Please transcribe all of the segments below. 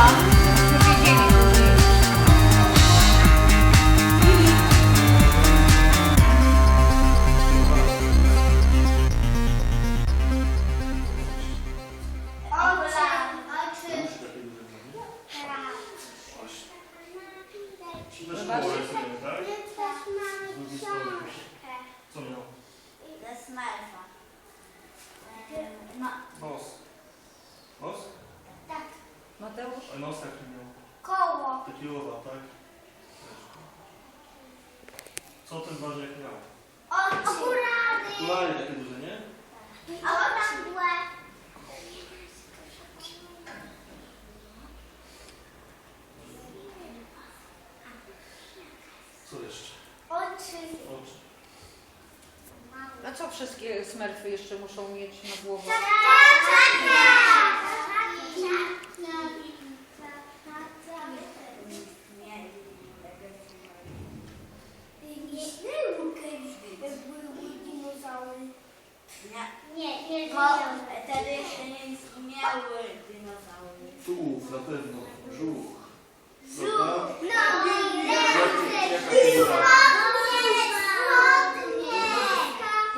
Słucham. Powiedzieli później. Oczy. Oczy. Zobaczcie. tak? Co miał? Ze Smurfa. Ma, Nos. Nos? Tak, Mateusz? A nos jaki miał? koło. Taki owal, tak? Co ten ważek miał? Okulary. Okulary takie duże, nie? Okrągłe. Co jeszcze? Oczy. Oczy. A co wszystkie smerfy jeszcze muszą mieć na głowę? Nie było kiedyś, jak były dinozaury. Nie, Nie, nie bo wtedy jeszcze nie istniały dinozaury. Tułów na pewno. Żuch. Żuch. Prawda? No, Jaka ręce. figura?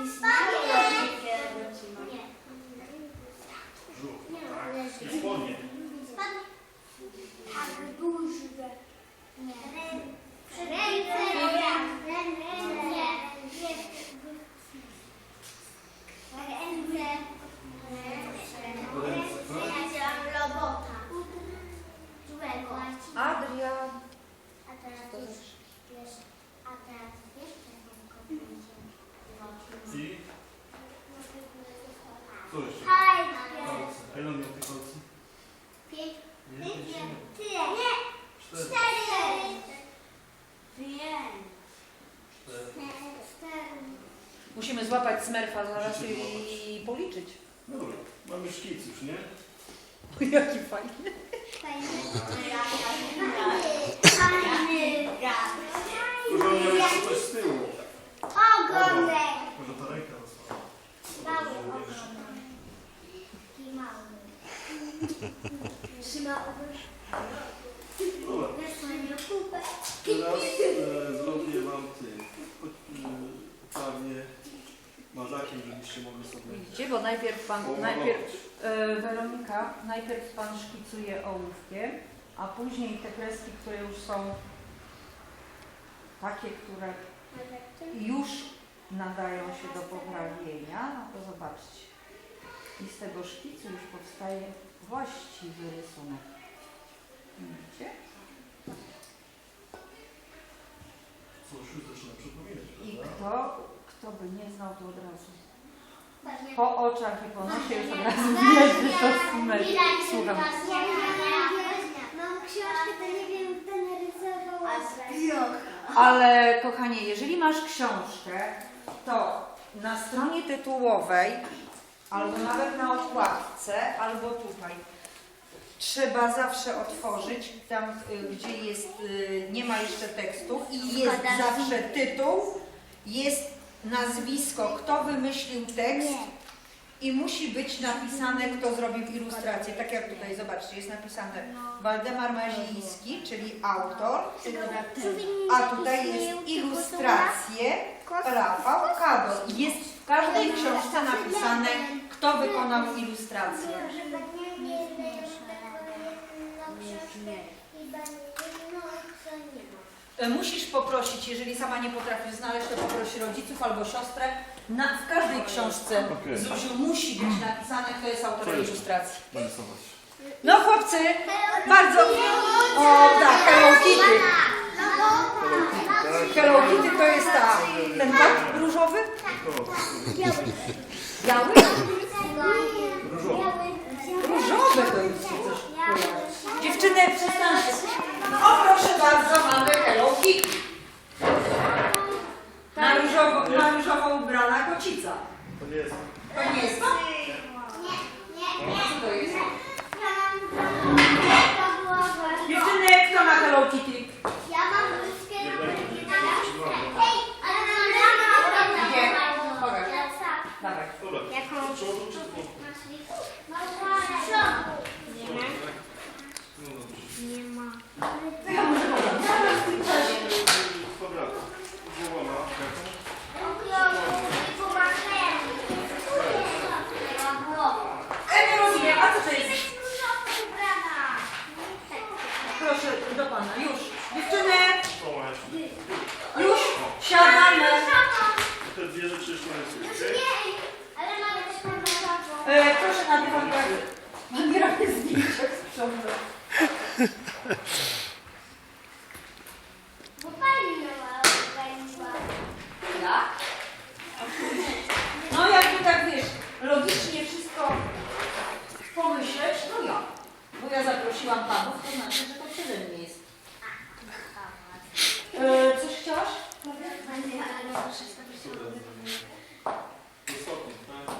Istniały takie rodziny. Żuch. Tak. I słonie. Tak duże. Ręce. Ręce, tak? Ja chciałam robota. Złego. Adrian. A teraz wiesz, wiesz, a teraz wiesz, czego I? Co jeszcze? Haj, Kolce. A ile on miał tych kolcy? pięć, Nie, pięć, nie. tyle. Nie, Cztery. cztery. Pięć. Cztery. Cztery. Musimy złapać smerfa zaraz i policzyć. No dobra. Mamy szkic już, nie? Jaki fajny. Fajny. Fajny gad. Może on miał jeszcze coś z tyłu. Ogonek. Może ta ręka została. Mały ogonek. Taki mały. Trzyma ogonek. Teraz e, zrobię wam ty. Prawie marzakiem, żebyście mogli sobie... Widzicie, bo najpierw pan, najpierw e, Weronika, najpierw pan szkicuje ołówkiem, a później te kreski, które już są takie, które już nadają się do poprawienia, no to zobaczcie. I z tego szkicu już powstaje właściwy rysunek. Widzicie? Coś już zaczyna przypominać, I prawda? kto, kto by nie znał, to od razu. Po oczach i po nosie już od razu widać, że to smer. Słucham. Mam książkę, to nie wiem, kto narysował. Ale kochanie, jeżeli masz książkę, to na stronie tytułowej, albo nawet na okładce, albo tutaj, trzeba zawsze otworzyć tam, y, gdzie jest, y, nie ma jeszcze tekstu i jest zawsze tytuł, jest nazwisko, kto wymyślił tekst i musi być napisane, kto zrobił ilustrację. Tak jak tutaj, zobaczcie, jest napisane Waldemar Maziński, czyli autor, a tutaj jest ilustracje Rafał Kador. Jest w każdej książce napisane, kto wykonał ilustrację. Musisz poprosić, jeżeli sama nie potrafisz znaleźć, to poprosi rodziców albo siostrę. Na, w każdej książce Okej. Zuziu musi być napisane, kto jest autorem ilustracji. Narysować. No chłopcy, bardzo... O tak, Hello Kitty. Hello Kitty to jest ta, ten kot różowy? Biały? Różowy to jest coś. Dziewczyny, przestańcie. O proszę bardzo, mamy Hello Kitty. To nie jest. To nie jest to? Co to jest? Dziewczyny, kto ma Hello Kitty? Ja mam bluzkę Nie na będzie. Ej, ale mam Gdzie? ramę. Pokaż. Ja sam. Dawaj. Dobra. Jaką? Z przodu czy z boku? Masz Małe. Takie zdjęcia sprzątać. Bo pani miała organizować. Ja? No jakby tak wiesz, logicznie wszystko pomyśleć, to ja. Bo ja zaprosiłam panów, to znaczy, że to przeze mnie jest. E, coś chciałaś? Wysoki, tak?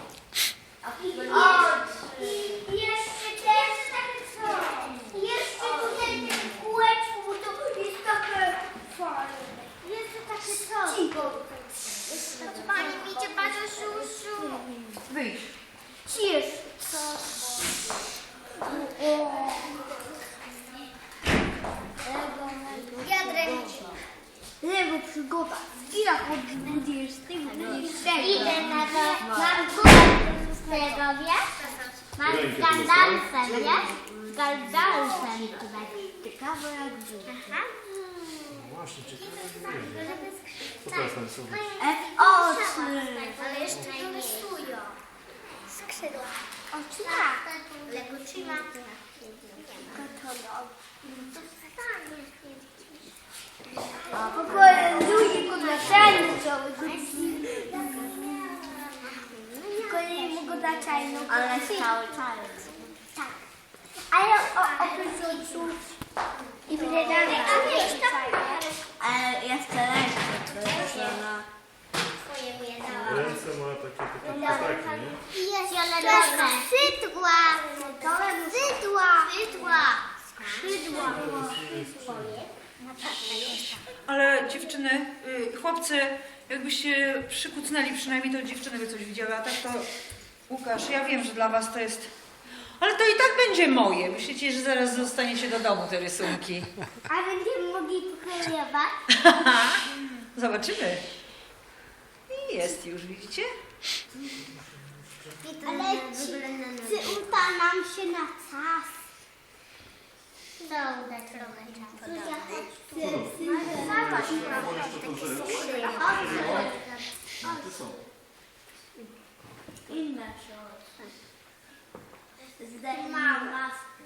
O, i jeszcze też tak co? Jeszcze tutaj w tym kółeczku, bo to jest takie fajne. Jeszcze takie co? Pani mi cię bardzo siusiu. Wyjdź. Cisz. Jadrem. Lewo przygoda. Chwila od 20 Idę na to. Mam górę z tego, wiesz? Mam z Gandalfem, wiesz? Z Gandalfem. Ciekawe jak Aha. Właśnie, ciekawe, nie wiem. Co teraz narysować? E, oczy. Ale jeszcze to rysują. Skrzydła. Tak. Lego trzyma. W ogóle ludzie go zaczęli Tylko nie mogą zaczęli. Ale cały czas. Tak. A ja o, oczu i wydane. A wiesz, tak. Ale ja chcę to dałam. Ręce ma takie, takie ptaki, nie? Jest zielone. Skrzydła. Skrzydła. Skrzydła. Skrzydła. Ale dziewczyny, y, chłopcy, jakbyście przykucnęli przynajmniej, to dziewczyny by coś widziały, a tak to Łukasz, ja wiem, że dla was to jest... Ale to i tak będzie moje. Myślicie, że zaraz zostaniecie do domu te rysunki. A będziemy mogli pokoliować? Zobaczymy. I jest już, widzicie? Ale czy, czy uda nam się na czas? Co uda trochę czasu? Zobacz, Wolisz to, to, że ty są. Inne szorstwe. Mam maskę.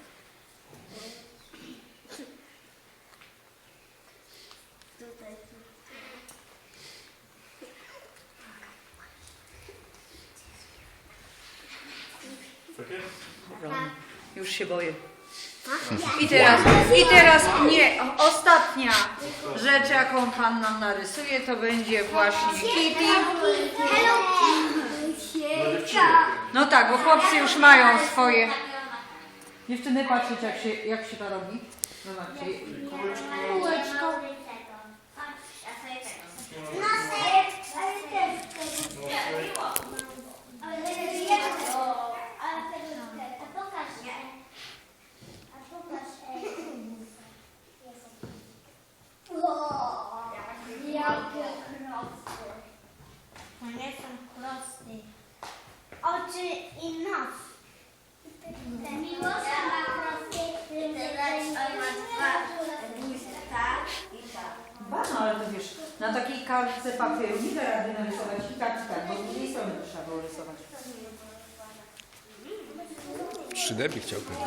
Tutaj, Takie? Już się boję. I teraz, i teraz nie, ostatnia rzecz, jaką Pan nam narysuje, to będzie właśnie Kitty. Dziewczynek. No tak, bo chłopcy już mają swoje. Dziewczyny, patrzcie jak się, jak się to robi. Zobaczcie. Kółeczko. Na ser, ale pokaż się. A pokaż się. O, jakie krosy. To nie są krosy. Oczy i nos. Miłosza ma krosy. Teraz on ma dwa usta i tak. Ba, no ale to wiesz, na takiej kartce papieru nie da rady narysować i tak, bo z drugiej strony trzeba było rysować. 3D by chciał pewnie.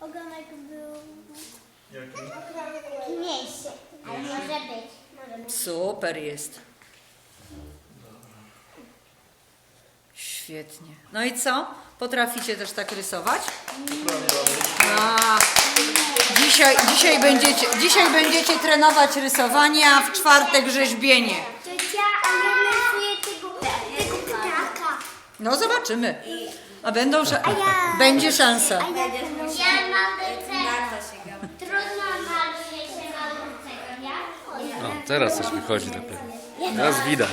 Ogonek był Jaki? mniejszy, ale może być. Może być. Super jest. Świetnie. No i co? Potraficie też tak rysować? A, dzisiaj, dzisiaj, będziecie, dzisiaj będziecie trenować rysowanie, a w czwartek rzeźbienie. Ciocia, a ja rysuję tego, tego ptaka. No zobaczymy. A będą, sza- będzie szansa. Ja mam Na co się gada? Trudno maluje się malującego, nie? O, teraz coś wychodzi dopiero. Teraz widać.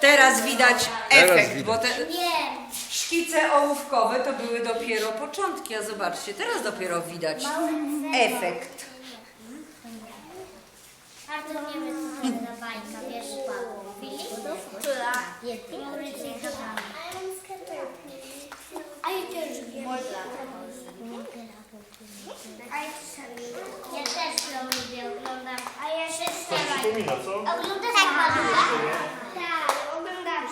Teraz widać Teraz efekt, widać. bo te Nie. szkice ołówkowe to były dopiero początki, a zobaczcie, teraz dopiero widać efekt. Bardzo nie wygląda bajka, wiesz, Filip? Która? Jednej przypomina, co? Oglądasz tak, malucha? Tak, oglądam.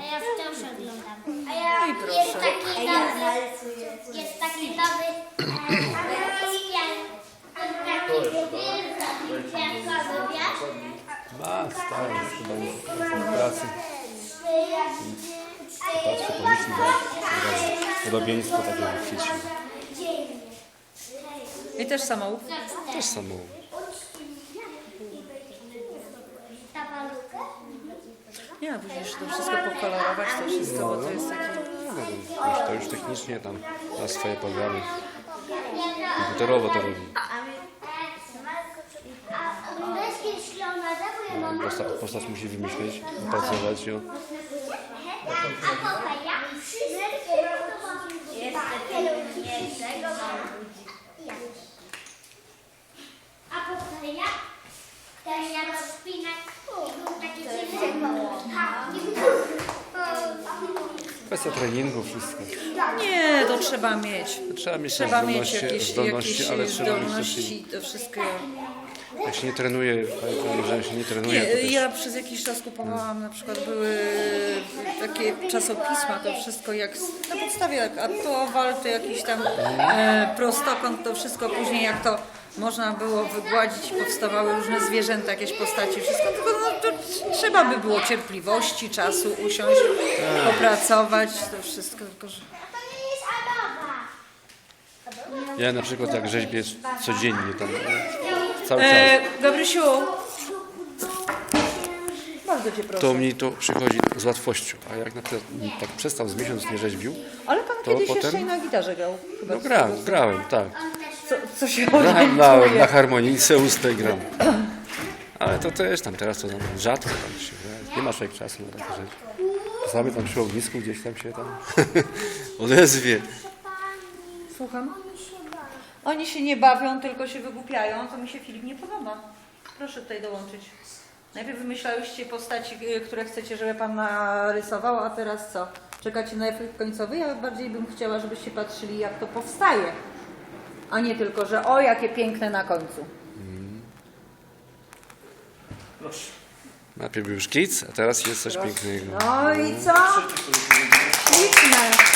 A ja wciąż oglądam. A ja jest taki nowy, jest taki nowy e, Krystian. Taki Jankowiak. Ma, stary, chyba nie w pracy. Patrzę, policji, Podobieństwo takie chwycił. I też samochód. Też samo. Ta malucha? Nie, musisz to wszystko pokolorować, to wszystko, bo to jest takie... No, już, to już technicznie tam ma swoje programy. Komputerowo to robi. Ja mam... Postać, postać musi wymyśleć, opracować ją. A Popeja? Mniejszego A Ten jak szpinak i był taki dziwny. Kwestia treningu, wszystko. Nie, to trzeba mieć. Trzeba mieć Trzeba mieć zdolności, jakieś, zdolności jakieś ale trzeba mieć też zdolności, to wszystko. Jak się nie trenuje, że się nie trenuje, Nie, to też... ja przez jakiś czas kupowałam, na przykład były takie czasopisma, to wszystko jak na podstawie jak Artowal, to jakiś tam e, prostokąt, to wszystko później jak to można było wygładzić, powstawały różne zwierzęta, jakieś postaci, wszystko, tylko no, to trzeba by było cierpliwości, czasu usiąść, popracować, to wszystko, tylko że... To nie jest Adoba. Ja na przykład jak rzeźbię codziennie tam cały czas, E, Gabrysiu, bardzo Cię proszę. to mi to przychodzi z łatwością. A jak na przykład tak przestał z miesiąc nie rzeźbił, Ale pan to kiedyś potem- jeszcze i na gitarze grał. Chyba no grałem, grałem, tak. Co, co się Grałem na, orientuje. na harmonijce ustej gram. Ale to też tam teraz to tam rzadko tam się gra. Nie ma człowiek czasu na takie rzeczy. Czasami tam przy ognisku gdzieś tam się tam odezwie. Słucham? Oni się nie bawią, tylko się wygłupiają, to mi się Filip nie podoba. Proszę tutaj dołączyć. Najpierw wymyślałyście postaci, y, które chcecie, żeby pan narysował, a teraz co? Czekacie na efekt końcowy? Ja bardziej bym chciała, żebyście patrzyli, jak to powstaje. A nie tylko, że o, jakie piękne na końcu. Proszę. Najpierw był szkic, a teraz jest coś pięknego. No i co? Sobie